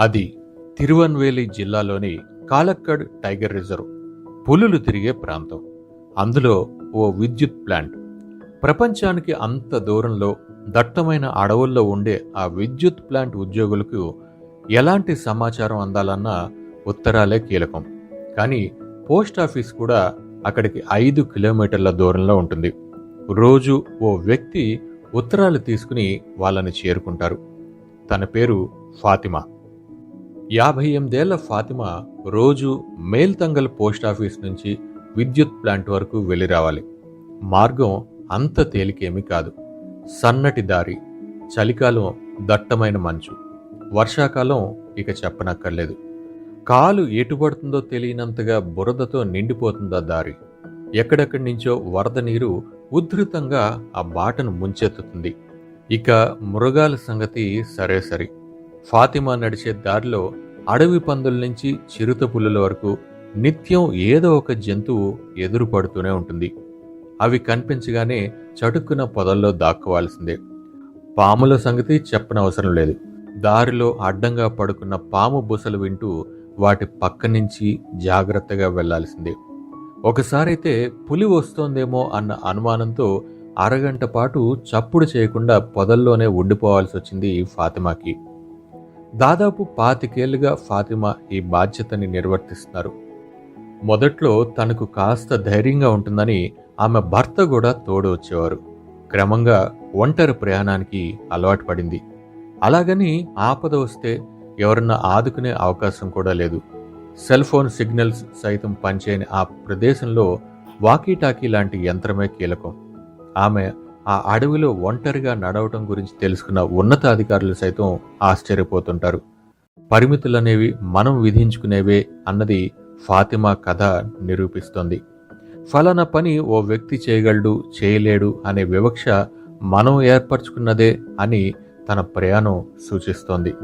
అది తిరువన్వేలి జిల్లాలోని కాలక్కడ్ tiger reserve. పులులు తిరిగే ప్రాంతం. అందులో ఓ విద్యుత్ ప్లాంట్. ప్రపంచానికి అంత దూరంలో దట్టమైన అడవుల్లో ఉండే ఆ విద్యుత్ ప్లాంట్ ఉద్యోగులకు ఎలాంటి సమాచారం అందాలన్నా ఉత్తరాలే కీలకం. కానీ పోస్ట్ ఆఫీస్ కూడా అక్కడికి ఐదు కిలోమీటర్ల దూరంలో ఉంటుంది. రోజు ఓ వ్యక్తి ఉత్తరాలు తీసుకుని వాళ్ళని చేరుకుంటారు. తన పేరు ఫాతిమా. యాభై ఎనిమిదేళ్ళ ఫాతిమా రోజు మేల్తంగల్ పోస్ట్ ఆఫీస్ నుంచి విద్యుత్ ప్లాంట్ వరకు వెళ్ళి రావాలి మార్గం అంత తేలికేమీ కాదు. సన్నటి దారి చలికాలం దట్టమైన మంచు. వర్షాకాలం ఇక చెప్పనక్కర్లేదు. కాలు ఎటుపడుతుందో తెలియనంతగా బురదతో నిండిపోతుందా దారి. ఎక్కడెక్కడి నుంచో వరద నీరు ఉధృతంగా ఆ బాటను ముంచెత్తుతుంది. ఇక మృగాల సంగతి సరే సరి. ఫాతిమా నడిచే దారిలో అడవి పందుల నుంచి చిరుత పులుల వరకు నిత్యం ఏదో ఒక జంతువు ఎదురుపడుతూనే ఉంటుంది. అవి కనిపించగానే చటుక్కున పొదల్లో దాక్కోవాల్సిందే. పాముల సంగతి చెప్పనవసరం లేదు. దారిలో అడ్డంగా పడుకున్న పాము బుసలు వింటూ వాటి పక్క నుంచి జాగ్రత్తగా వెళ్ళాల్సిందే. ఒకసారైతే పులి వస్తోందేమో అన్న అనుమానంతో అరగంట పాటు చప్పుడు చేయకుండా పొదల్లోనే ఉండిపోవాల్సి వచ్చింది ఫాతిమాకి. దాదాపు పాతికేళ్ళుగా ఫాతిమా ఈ బాధ్యతని నిర్వర్తిస్తున్నారు. మొదట్లో తనకు కాస్త ధైర్యంగా ఉంటుందని ఆమె భర్త కూడా తోడు వచ్చేవారు. క్రమంగా ఒంటరి ప్రయాణానికి అలవాటు పడింది. అలాగని ఆపద వస్తే ఎవరన్నా ఆదుకునే అవకాశం కూడా లేదు. సెల్ ఫోన్ సిగ్నల్స్ సైతం పనిచేయని ఆ ప్రదేశంలో వాకీటాకీ లాంటి యంత్రమే కీలకం. ఆమె ఆ అడవిలో ఒంటరిగా నడవటం గురించి తెలుసుకున్న ఉన్నతాధికారులు సైతం ఆశ్చర్యపోతుంటారు. పరిమితులనేవి మనం విధించుకునేవే అన్నది ఫాతిమా కథ నిరూపిస్తోంది. ఫలానా పని ఓ వ్యక్తి చేయగలడు చేయలేడు అనే వివక్ష మనం ఏర్పరచుకున్నదే అని తన ప్రయాణం సూచిస్తోంది.